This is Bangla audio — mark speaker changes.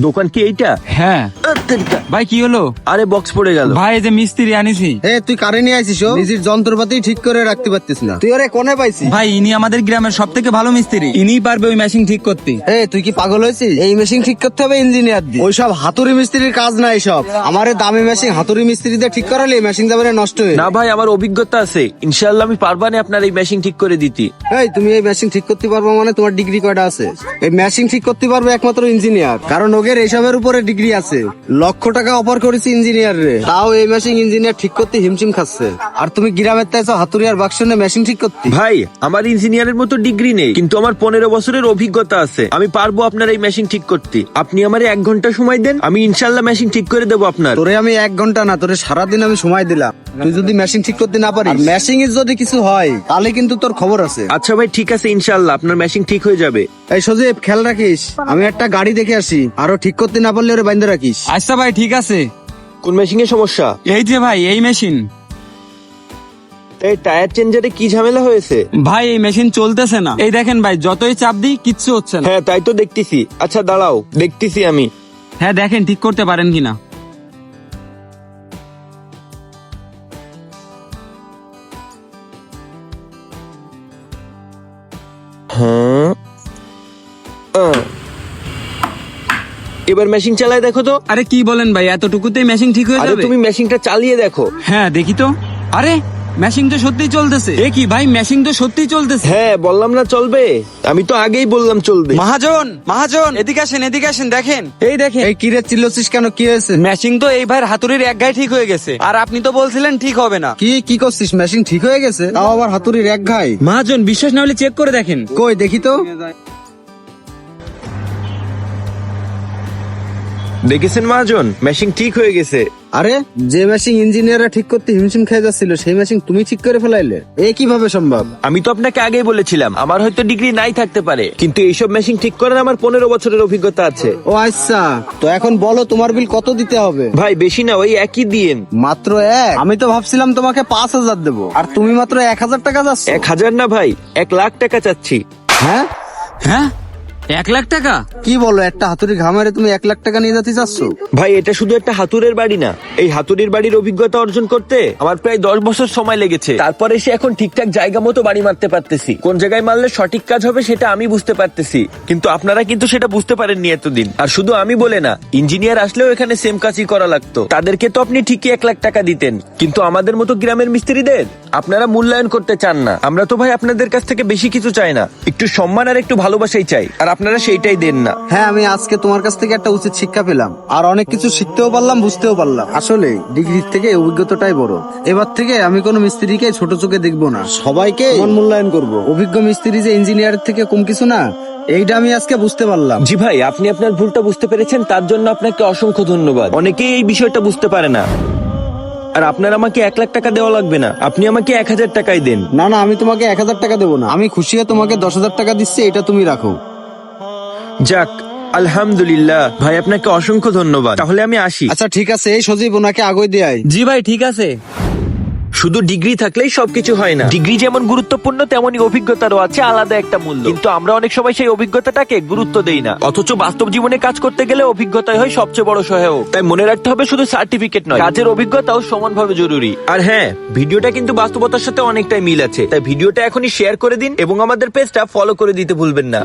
Speaker 1: দোকান কি এইটা?
Speaker 2: হ্যাঁ।
Speaker 1: তেরিকা।
Speaker 2: ভাই কি হলো?
Speaker 1: আরে বক্স পড়ে গেল।
Speaker 2: ভাই এই যে মিস্ত্রি আনিছি।
Speaker 3: এ তুই কারে নিয়ে আইছিস ও? নিজের যন্ত্রপাতি ঠিক করে রাখতে পারতিস না। তুই ওরে কোনে পাইছিস?
Speaker 2: ভাই ইনি আমাদের গ্রামের সব থেকে ভালো মিস্ত্রি। ইনিই পারবে ওই মেশিন ঠিক করতে।
Speaker 3: এ তুই কি পাগল হয়েছিস? এই মেশিন ঠিক করতে হবে ইঞ্জিনিয়ার দিয়ে। ওইসব হাতুড়ি মিস্ত্রির কাজ না সব আমার এই দামি মেশিন হাতুড়ি মিস্ত্রি ঠিক করালে মেশিন যাবে নষ্ট হয়ে
Speaker 1: না ভাই আমার অভিজ্ঞতা আছে। ইনশাল্লাহ আমি পারবানে আপনার এই মেশিন ঠিক করে দিতি।
Speaker 3: এই তুমি এই মেশিন ঠিক করতে পারব মানে তোমার ডিগ্রি কয়টা আছে? এই মেশিন ঠিক করতে পারবে একমাত্র ইঞ্জিনিয়ার কারণ ওগের এইসবের উপরে ডিগ্রি আছে। লক্ষ টাকা অফার করেছি ইঞ্জিনিয়ার রে। তাও এই মেশিন ইঞ্জিনিয়ার ঠিক করতে হিমশিম খাচ্ছে। আর তুমি গ্রামের তাইছো হাতুড়িয়ার বাক্স নিয়ে মেশিন ঠিক করতে।
Speaker 1: ভাই আমার ইঞ্জিনিয়ারের মতো ডিগ্রি নেই কিন্তু আমার পনেরো বছরের অভিজ্ঞতা আছে। আমি পারব আপনার এই মেশিন ঠিক করতে। আপনি আমার এক ঘণ্টা সময় দেন আমি ইনশাল্লাহ মেশিন ঠিক করে দেবো আপনার।
Speaker 3: তোরে আমি এক ঘণ্টা না তোরে সারাদিন আমি সময় দিলাম। তুই যদি মেশিন ঠিক করতে না পারিস। মেশিন এর যদি কিছু হয় তাহলে কিন্তু তোর খবর আছে।
Speaker 1: আচ্ছা ভাই ঠিক আছে ইনশাল্লাহ আপনার মেশিন ঠিক হয়ে যাবে।
Speaker 3: এই সজীব খেয়াল রাখিস আমি একটা গাড়ি দেখে আসি। আরও ঠিক করতে না পারলে ওরে বাইন্ধে রাখিস।
Speaker 2: আচ্ছা ভাই ঠিক আছে।
Speaker 1: কোন মেশিনের সমস্যা?
Speaker 2: এই যে ভাই এই মেশিন
Speaker 1: এই টায়ার চেঞ্জারে কি ঝামেলা হয়েছে?
Speaker 2: ভাই এই মেশিন চলতেছে না। এই দেখেন ভাই যতই চাপ দিই কিচ্ছু হচ্ছে না।
Speaker 1: হ্যাঁ তাই তো দেখতেছি। আচ্ছা দাঁড়াও দেখতেছি আমি।
Speaker 2: হ্যাঁ দেখেন ঠিক করতে পারেন কিনা।
Speaker 1: এবার মেশিন চালায় দেখো তো।
Speaker 2: আরে কি বলেন ভাই এতটুকুতেই মেশিন ঠিক হয়ে
Speaker 1: আরে
Speaker 2: যাবে?
Speaker 1: তুমি মেশিনটা চালিয়ে দেখো।
Speaker 2: হ্যাঁ দেখি তো। আরে মেশিন তো সত্যি চলতেছে। এ কি ভাই মেশিন তো সত্যি চলতেছে?
Speaker 1: হ্যাঁ বললাম না চলবে। আমি তো আগেই বললাম চলবে।
Speaker 2: মহাজন মহাজন এদিকে আসেন এদিকে আসেন দেখেন। এই দেখেন।
Speaker 3: এই কিরে চিল্লছিস কেন? কি হয়েছে?
Speaker 2: মেশিন তো এই ভাইয়ের হাতুড়ির এক গায়ে ঠিক হয়ে গেছে। আর আপনি তো বলছিলেন ঠিক হবে না।
Speaker 3: কি কি করছিস? মেশিন ঠিক হয়ে গেছে? তাও আবার হাতুড়ির এক ঘাই?
Speaker 2: মহাজন বিশ্বাস না হলে চেক করে দেখেন।
Speaker 3: কই দেখি তো।
Speaker 1: দেখেছেন মহাজন? মেশিন ঠিক হয়ে গেছে।
Speaker 3: আরে যে মেশিন ইঞ্জিনিয়াররা ঠিক করতে হিমশিম খেয়ে যাচ্ছিল সেই মেশিন তুমি ঠিক করে ফেলাইলে। এ কীভাবে সম্ভব?
Speaker 1: আমি তো আপনাকে আগেই বলেছিলাম আমার হয়তো ডিগ্রি নাই থাকতে পারে। কিন্তু এইসব মেশিন ঠিক করার আমার পনেরো বছরের অভিজ্ঞতা আছে।
Speaker 3: ও আচ্ছা তো এখন বলো তোমার বিল কত দিতে হবে?
Speaker 1: ভাই বেশি না ওই একই দিয়েন।
Speaker 3: মাত্র এক? আমি তো ভাবছিলাম তোমাকে পাঁচ হাজার দেবো। আর তুমি মাত্র এক হাজার টাকা যাচ্ছ।
Speaker 1: এক হাজার না ভাই এক লাখ টাকা চাচ্ছি।
Speaker 3: হ্যাঁ?
Speaker 2: হ্যাঁ? এক লাখ টাকা?
Speaker 3: কি বলো একটা হাতুড়ি ঘামারে তুমি এক লাখ টাকা নিয়ে যেতে চাচ্ছ?
Speaker 1: ভাই এটা শুধু একটা হাতুড়ের বাড়ি না। এই হাতুড়ির বাড়ির অভিজ্ঞতা অর্জন করতে আমার প্রায় দশ বছর সময় লেগেছে। তারপরে সে এখন ঠিকঠাক জায়গা মতো বাড়ি মারতে পারতেছি। কোন জায়গায় মারলে সঠিক কাজ হবে সেটা আমি বুঝতে পারতেছি। কিন্তু আপনারা কিন্তু সেটা বুঝতে পারেননি এতদিন। আর শুধু আমি বলে না ইঞ্জিনিয়ার আসলেও এখানে সেম কাজই করা লাগতো। তাদেরকে তো আপনি ঠিকই এক লাখ টাকা দিতেন। কিন্তু আমাদের মতো গ্রামের মিস্ত্রিদের আপনারা মূল্যায়ন করতে চান না। আমরা তো ভাই আপনাদের কাছ থেকে বেশি কিছু চাই না। একটু সম্মান আর একটু ভালোবাসাই চাই। আর আপনারা সেইটাই দেন না।
Speaker 3: হ্যাঁ আমি আজকে তোমার কাছ থেকে একটা উচিত শিক্ষা পেলাম। আর অনেক কিছু শিখতেও পারলাম বুঝতেও পারলাম। আসলে ডিগ্রির থেকে অভিজ্ঞতাটাই বড়। এবার থেকে আমি কোনো মিস্ত্রিকে ছোট চোখে দেখব না। সবাইকে সমান মূল্যায়ন করব। অভিজ্ঞ মিস্ত্রি যে ইঞ্জিনিয়ারের থেকে কম কিছু না এইটা আমি আজকে বুঝতে পারলাম।
Speaker 1: জি ভাই আপনি আপনার ভুলটা বুঝতে পেরেছেন তার জন্য আপনাকে অসংখ্য ধন্যবাদ। অনেকেই এই বিষয়টা বুঝতে পারে না। আর আপনার আমাকে এক লাখ টাকা দেওয়া লাগবে না। আপনি আমাকে এক হাজার টাকাই দেন।
Speaker 3: না না আমি তোমাকে এক হাজার টাকা দেবো না। আমি খুশি হয়ে তোমাকে দশ হাজার টাকা দিচ্ছি এটা তুমি রাখো।
Speaker 1: যাক আলহামদুলিল্লাহ। ভাই আপনাকে অসংখ্য ধন্যবাদ। তাহলে আমি আসি।
Speaker 3: আচ্ছা ঠিক আছে এই সজীব ওনাকে আগে দেয়
Speaker 2: জি ভাই ঠিক আছে।
Speaker 1: শুধু ডিগ্রি থাকলেই সবকিছু হয় না। ডিগ্রি যেমন গুরুত্বপূর্ণ তেমনই অভিজ্ঞতারও আছে আলাদা একটা মূল্য। কিন্তু আমরা অনেক সময় সেই অভিজ্ঞতাটাকে গুরুত্ব দেই না। অথচ বাস্তব জীবনে কাজ করতে গেলে অভিজ্ঞতাই হয় সবচেয়ে বড় সহায়ক। তাই মনে রাখতে হবে শুধু সার্টিফিকেট নয় কাজের অভিজ্ঞতাও সমানভাবে জরুরি। আর হ্যাঁ ভিডিওটা কিন্তু বাস্তবতার সাথে অনেকটাই মিল আছে। তাই ভিডিওটা এখনই শেয়ার করে দিন এবং আমাদের পেজটা ফলো করে দিতে ভুলবেন না।